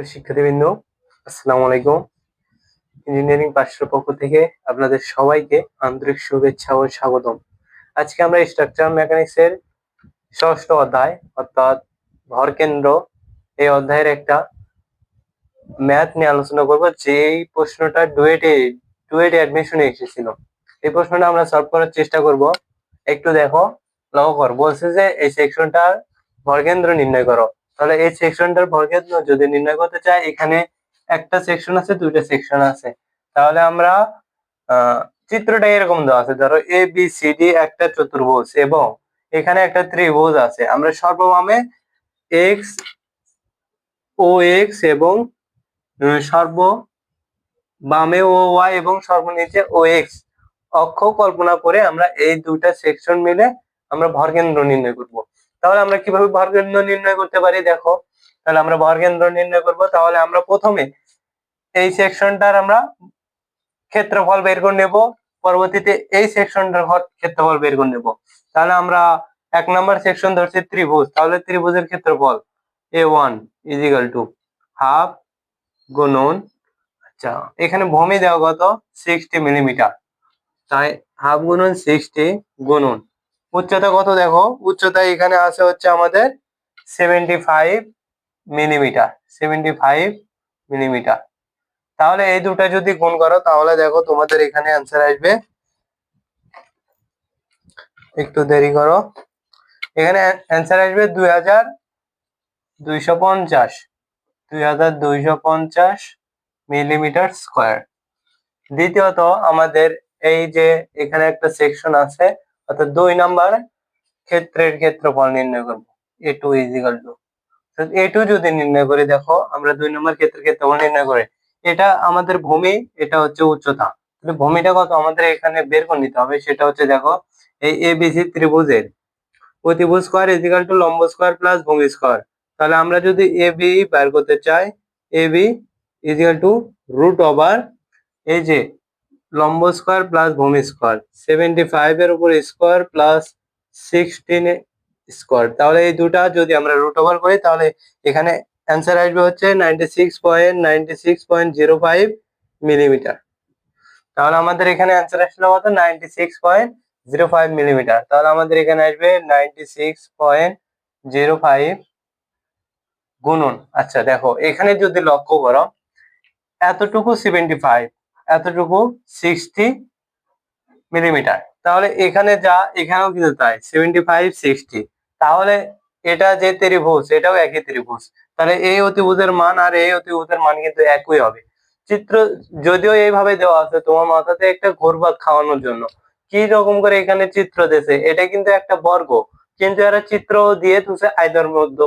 প্রিয় শিক্ষার্থীবৃন্দ, আসসালামু আলাইকুম। ইঞ্জিনিয়ারিং পাঠশালার পক্ষ থেকে আপনাদের সবাইকে আন্তরিক শুভেচ্ছা ও স্বাগতম। আজকে আমরা স্ট্রাকচার মেকানিক্স এর ষষ্ঠ অধ্যায়, অর্থাৎ ভরকেন্দ্র এই অধ্যায়ের একটা ম্যাথ নিয়ে আলোচনা করব। যে প্রশ্নটা ডুয়েটে ডুয়েট অ্যাডমিশনে এসেছিল, এই প্রশ্নটা আমরা সলভ করার চেষ্টা করব। একটু দেখো, লক্ষ্য কর, বলছে যে এই সেকশনটার ভরকেন্দ্র নির্ণয় করো। তাহলে এই সেকশনটার ভরকেন্দ্র যদি নির্ণয় করতে চাই, এখানে একটা সেকশন আছে, দুইটা সেকশন আছে। তাহলে আমরা চিত্রটা এরকম দেওয়া আছে। ধরো এ বি সি ডি একটা চতুর্ভুজ এবং এখানে একটা ত্রিভুজ আছে। আমরা সর্ববামে এক্স ও এক্স এবং সর্ব বামে ও ওয়াই এবং সর্বনিচে ও এক্স অক্ষ কল্পনা করে আমরা এই দুটা সেকশন মিলে আমরা ভরকেন্দ্র নির্ণয় করব। তাহলে আমরা কীভাবে ভরকেন্দ্র নির্ণয় করতে পারি? দেখো, তাহলে আমরা ভরকেন্দ্র নির্ণয় করব। তাহলে আমরা প্রথমে এই সেকশনটার আমরা ক্ষেত্রফল বের করে নেব। পরবর্তীতে এই সেকশনটার ক্ষেত্রফল বের করে নেব। তাহলে আমরা এক নম্বর সেকশন ধরছি ত্রিভুজ। তাহলে ত্রিভুজের ক্ষেত্রফল A one is equal to half গুণন আচ্ছা এখানে ভূমি দেওয়া কত সিক্সটি মিলিমিটার তাই হাফ গুণন সিক্সটি গুণন। উচ্চতা কত দেখো? উচ্চতা এখানে আছে হচ্ছে আমাদের seventy five millimetre seventy five millimetre তাহলে এই দুটা যদি গুণ করো, তাহলে দেখো তোমাদের এখানে অ্যান্সার আসবে। একটু দেরি করো। এখানে অ্যান্সার আসবে দুই হাজার দুইশো পঞ্চাশ, দুই হাজার দুইশো পঞ্চাশ মিলিমিটার স্কোয়ার দ্বিতীয়ত আমাদের এই যে এখানে একটা সেকশন আছে অর্থাৎ দুই নাম্বার ক্ষেত্রের ক্ষেত্রফল নির্ণয় করব। A two is equal to A two যদি নির্ণয় করি, দেখো, আমরা দুই নম্বর ক্ষেত্রের ক্ষেত্রফল নির্ণয় করে। এটা আমাদের ভূমি, এটা হচ্ছে উচ্চতা। তাহলে ভূমিটা কত? আমাদের এখানে বের করে নিতে হবে। সেটা হচ্ছে, দেখো, এই এ বিসি ত্রিভুজের। অতিভুজ স্কোয়ার ইজিক্যাল টু লম্ব স্কোয়ার প্লাস ভূমি স্কোয়ার তাহলে আমরা যদি এ বি বের করতে চাই A B is equal to root over এই যে লম্ব স্কোয়ার প্লাস ভূমি স্কোয়ার সেভেন্টি ফাইভ এর উপর স্কোয়ার প্লাস সিক্সটিন স্কোয়ার তাহলে এই দুটা যদি আমরা রুট ওভার করি, তাহলে এখানে অ্যান্সার আসবে হচ্ছে ninety six point ninety six point zero five millimetre তাহলে আমাদের এখানে অ্যান্সার আসলো কত? Ninety six point zero five millimetre তাহলে আমাদের এখানে আসবে ninety six point zero five গুণন। আচ্ছা দেখো, এখানে যদি লক্ষ্য করো, এতটুকু সেভেন্টি ফাইভ এতটুকু সিক্সটি মিলিমিটার তাহলে এখানে যা, এখানেও কিন্তু তাই সেভেন্টি ফাইভ সিক্সটি তাহলে এটা যে ত্রিভুজ, এটাও একই ত্রিভুজ। তাহলে এই অতিভুজের মান আর এই অতিভুজের মান কিন্তু একই হবে। চিত্র যদিও এইভাবে দেওয়া আছে, তোমার মাথাতে একটা ঘুরবাদ খাওয়ানোর জন্য। কি রকম করে এখানে চিত্র দিয়েছে, এটা কিন্তু একটা বর্গ। কিন্তু এরা চিত্র দিয়ে তুলছে আয়তর মধ্য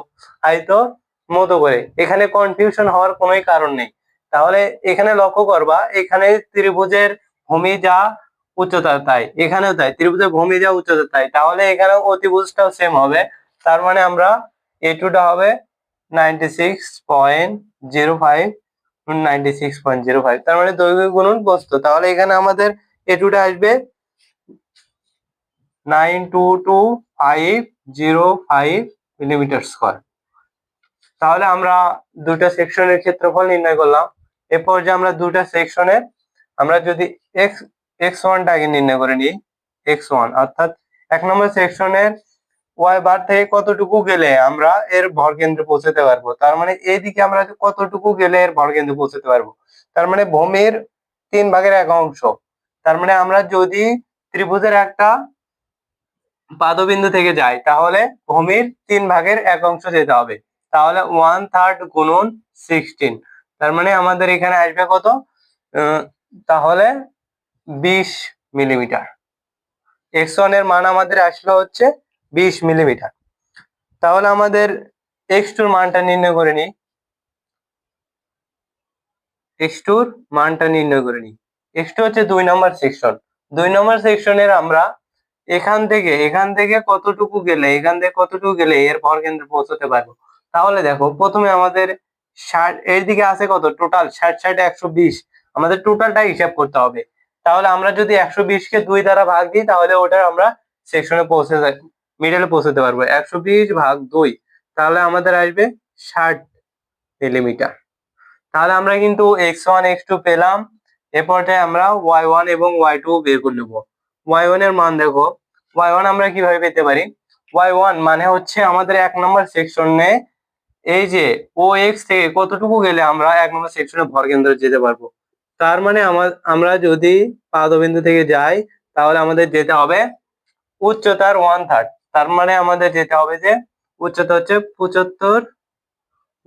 আয়তর মতো করে। এখানে কনফিউশন হওয়ার কোনোই কারণ নেই। তাহলে এখানে লক্ষ্য করবা, এখানে ত্রিভুজের ভূমি যা উচ্চতা তাই, এখানেও তাই, ত্রিভুজের ভূমি যা উচ্চতা তাই, তাহলে এখানে অতিভুজটাও সেম হবে, তার মানে আমরা এ টুটা হবে ninety six point zero five ninety six point zero five তার মানে দৈর্ঘ্য গুণন বস্তু, তাহলে এখানে আমাদের এ টুটা আসবে nine two two five zero five millimetre square তাহলে আমরা দুটা সেকশনের ক্ষেত্রফল নির্ণয় করলাম এরপর যে আমরা দুটা সেকশনের আমরা যদি এক্স এক্স ওয়ানটা আগে নির্ণয় করে নিই এক্স ওয়ান অর্থাৎ এক নম্বর সেকশনের ওয়াই বার থেকে কতটুকু গেলে আমরা এর ভর কেন্দ্রে পৌঁছাতে পারব? তার মানে এইদিকে আমরা কতটুকু গেলে এর ভর কেন্দ্রে পৌঁছাতে পারব? তার মানে ভূমির তিন ভাগের এক অংশ। তার মানে আমরা যদি ত্রিভুজের একটা পাদবিন্দু থেকে যাই, তাহলে ভূমির তিন ভাগের এক অংশ যেতে হবে। তাহলে ওয়ান থার্ড গুণন সিক্সটিন তার মানে আমাদের এখানে আসবে কত? তাহলে বিশ মিলিমিটার। এক্সের মান আমাদের আসলো হচ্ছে বিশ মিলিমিটার। তাহলে আমাদের এক্স টুর মানটা নির্ণয় করে নিই। এক্স টুর মানটা নির্ণয় করে নিই। এক্স টু হচ্ছে দুই নম্বর সেকশন দুই নম্বর সেকশনের আমরা এখান থেকে এখান থেকে কতটুকু গেলে, এখান থেকে কতটুকু গেলে এর ভর কেন্দ্রে পৌঁছতে পারব? তাহলে দেখো, প্রথমে আমাদের ষাট, এর দিকে আছে কত? টোটাল ষাট ষাট, একশো বিশ। আমাদের টোটালটা হিসাব করতে হবে। তাহলে আমরা যদি একশো বিশ কে দুই দ্বারা ভাগ দিই, তাহলে ওটা আমরা সেকশনে পৌঁছে মিডলে পৌঁছতে পারব। একশো বিশ ভাগ দুই, তাহলে আমাদের আসবে ষাট মিলিমিটার তাহলে আমরা কিন্তু এক্স ওয়ান এক্স টু পেলাম। এ আমরা ওয়াই ওয়ান এবং ওয়াই টু বের করে নেব। ওয়াই ওয়ানের মান দেখো। ওয়াই ওয়ান আমরা কীভাবে পেতে পারি? ওয়াই ওয়ান মানে হচ্ছে আমাদের এক নম্বর সেকশনে এই যে ও এক্স থেকে কতটুকু গেলে আমরা এক নম্বর সেকশনে ভর কেন্দ্রে যেতে পারব? তার মানে আমার যদি পাদবিন্দু থেকে যাই, তাহলে আমাদের যেতে হবে উচ্চতার ওয়ান থার্ড তার মানে আমাদের যেতে হবে যে উচ্চতা হচ্ছে পঁচাত্তর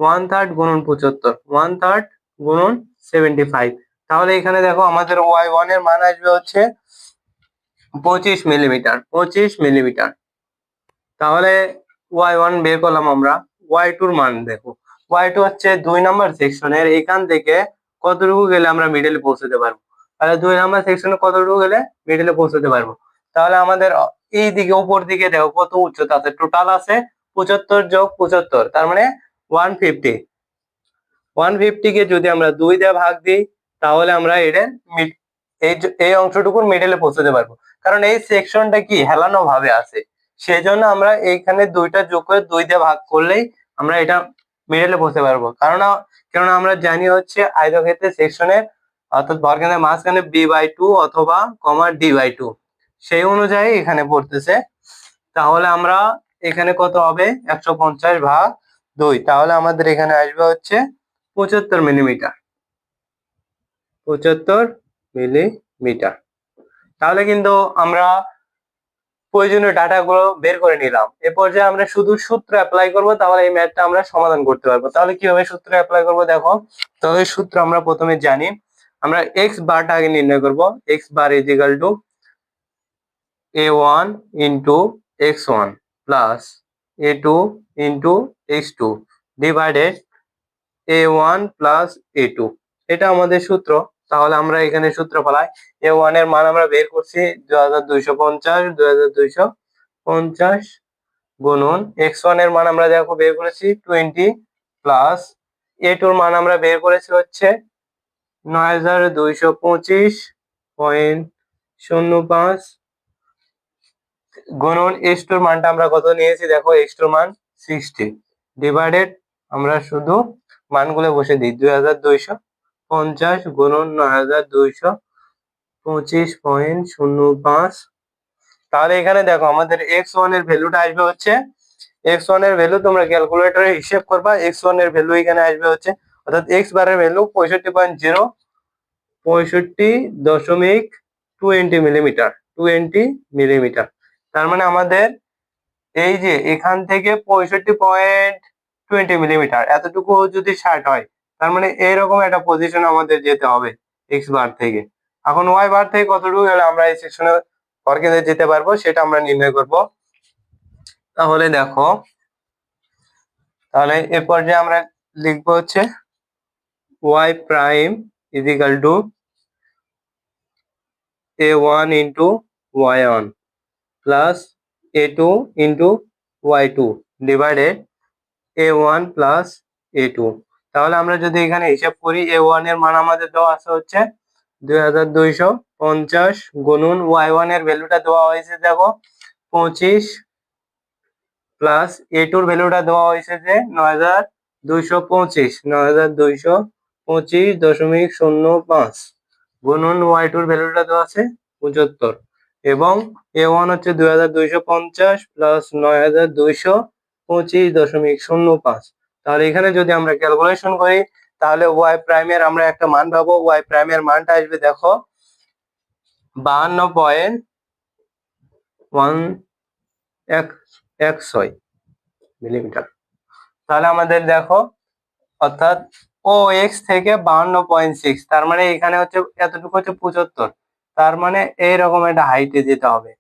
ওয়ান থার্ড গুণন পঁচাত্তর ওয়ান থার্ড গুণন সেভেন্টি ফাইভ তাহলে এখানে দেখো আমাদের ওয়াই ওয়ানের মান আসবে হচ্ছে পঁচিশ মিলিমিটার পঁচিশ মিলিমিটার তাহলে ওয়াই ওয়ান বের করলাম আমরা ওয়াই টুর মান দেখো। ওয়াই টু হচ্ছে দুই নম্বর সেকশনের এখান থেকে কতটুকু গেলে আমরা মিডলে পৌঁছতে পারব? তাহলে দুই নম্বর সেকশনে কতটুকু গেলে মিডলে পৌঁছতে পারব? তাহলে আমাদের এই দিকে, উপর দিকে দেখো কত উচ্চতা আছে। টোটাল আছে পঁচাত্তর যোগ পঁচাত্তর, তার মানে ওয়ান ফিফটি ওয়ান ফিফটি কে যদি আমরা দুই দিয়ে ভাগ দিই, তাহলে আমরা এটা এই অংশটুকুর মিডলে পৌঁছতে পারব। কারণ এই সেকশনটা কি? হেলানো ভাবে আছে। সেই জন্য আমরা এইখানে দুইটা যোগ করে দুই দিয়ে ভাগ করলেই আমরা এটা মিডলে পৌঁছতে পারব। কারণ কেননা আমরা জানি হচ্ছে আয়তক্ষেত্রের সেকশনের অর্থাৎ বর্গেন্দ্রের মাঝখানে বি বাই টু অথবা কমা ডি বাই টু সেই অনুযায়ী এখানে পড়তেছে। তাহলে আমরা এখানে কত হবে? একশো পঞ্চাশ ভাগ দুই। তাহলে আমাদের এখানে আসবে হচ্ছে পঁচাত্তর মিলিমিটার। পঁচাত্তর মিলিমিটার। তাহলে কিন্তু আমরা প্রয়োজনীয় ডাটা গুলো বের করে নিলাম। এ পর্যায়ে আমরা শুধু সূত্র অ্যাপ্লাই করব, তাহলে এই ম্যাথটা আমরা সমাধান করতে পারব। তাহলে কীভাবে সূত্র অ্যাপ্লাই করব দেখো? তাহলে সূত্র আমরা প্রথমে জানি। আমরা এক্স বারটা আগে নির্ণয় করব। X bar is equal to a one into x one plus a two into x two divided a one plus a two এটা আমাদের সূত্র। তাহলে আমরা এখানে সূত্র ফলাই এ ওয়ানের মান আমরা বের করছি দুই হাজার দুইশো পঞ্চাশ, দুই হাজার দুইশো পঞ্চাশ গুণন এক্স ওয়ানের মান আমরা দেখো বের করেছি টোয়েন্টি প্লাস এ টুর মান আমরা বের করেছি হচ্ছে নয় হাজার দুইশো পঁচিশ পয়েন্ট শূন্য পাঁচ গুণন এক্স টুর মানটা আমরা কত নিয়েছি? দেখো এক্স টুর মান সিক্সটি ডিভাইডেড আমরা শুধু মানগুলো বসে দিই, দুই হাজার দুইশো পঞ্চাশ গুণন নয় হাজার দুইশো পঁচিশ পয়েন্ট শূন্য পাঁচ। তাহলে এখানে দেখো আমাদের এক্স ওয়ানের ভ্যালুটা আসবে হচ্ছে এক্স ওয়ানের ভ্যালু তোমরা ক্যালকুলেটরে হিসেব করবা এক্স ওয়ানের ভ্যালু এখানে আসবে হচ্ছে, অর্থাৎ এক্স বারের ভ্যালু পঁয়ষট্টি পয়েন্ট জিরো পঁয়ষট্টি দশমিক টোয়েন্টি মিলিমিটার টোয়েন্টি মিলিমিটার তার মানে আমাদের এই যে এখান থেকে পঁয়ষট্টি পয়েন্ট টোয়েন্টি মিলিমিটার এতটুকু যদি ষাট হয় তার মানে এইরকম একটা পজিশন আমাদের যেতে হবে এক্স বার থেকে। এখন ওয়াই বার থেকে কতটুকু গেলে আমরা এই সেকশনে বর্গেতে যেতে পারব সেটা আমরা নির্ণয় করব। তাহলে দেখো, তাহলে এ পর্যায়ে আমরা লিখব হচ্ছে y prime is equal to a one into y one plus a two into y two divided a one plus a two তাহলে আমরা যদি এখানে হিসাব করি এ ওয়ানের মান আমাদের দেওয়া আছে হচ্ছে দুই হাজার দুইশো পঞ্চাশ গুণুন ওয়াই ওয়ানের ভ্যালুটা দেওয়া হয়েছে, দেখো, পঁচিশ প্লাস এ টুর ভ্যালুটা দেওয়া হয়েছে যে নয় হাজার দুইশো পঁচিশ, নয় হাজার দুইশো পঁচিশ দশমিক শূন্য পাঁচ গুণন ওয়াই টুর ভ্যালুটা দেওয়া আছে পঁচাত্তর এবং এ ওয়ান হচ্ছে দুই হাজার দুইশো পঞ্চাশ প্লাস নয় হাজার দুইশো পঁচিশ দশমিক শূন্য পাঁচ তাহলে এখানে যদি আমরা ক্যালকুলেশন করি, তাহলে ওয়াই প্রাইমের আমরা একটা মান পাবো। ওয়াই প্রাইমের মানটা আসবে দেখো, বাহান্ন পয়েন্ট ওয়ান এক এক ছয় মিলিমিটার তাহলে আমাদের দেখো, অর্থাৎ ও এক্স থেকে বাহান্ন পয়েন্ট সিক্স তার মানে এখানে হচ্ছে এতটুকু হচ্ছে পঁচাত্তর। তার মানে এইরকম একটা হাইটে যেতে হবে।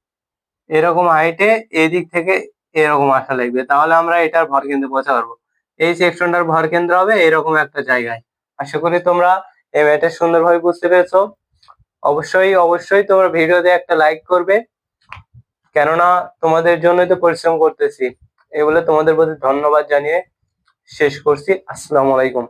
এরকম হাইটে এদিক থেকে এরকম আসা লাগবে। তাহলে আমরা এটার ভর কেন্দ্রে পৌঁছাতে পারব। এই সেকশনটার ভর কেন্দ্র হবে এরকম একটা জায়গায়। আশা করি তোমরা এই ম্যাথটা সুন্দরভাবে বুঝতে পেরেছ। অবশ্যই অবশ্যই তোমরা ভিডিওতে একটা লাইক করবে। কেননা তোমাদের জন্যই তো পরিশ্রম করতেছি। এই বলে তোমাদের প্রতি ধন্যবাদ জানিয়ে শেষ করছি। আসসালামু আলাইকুম।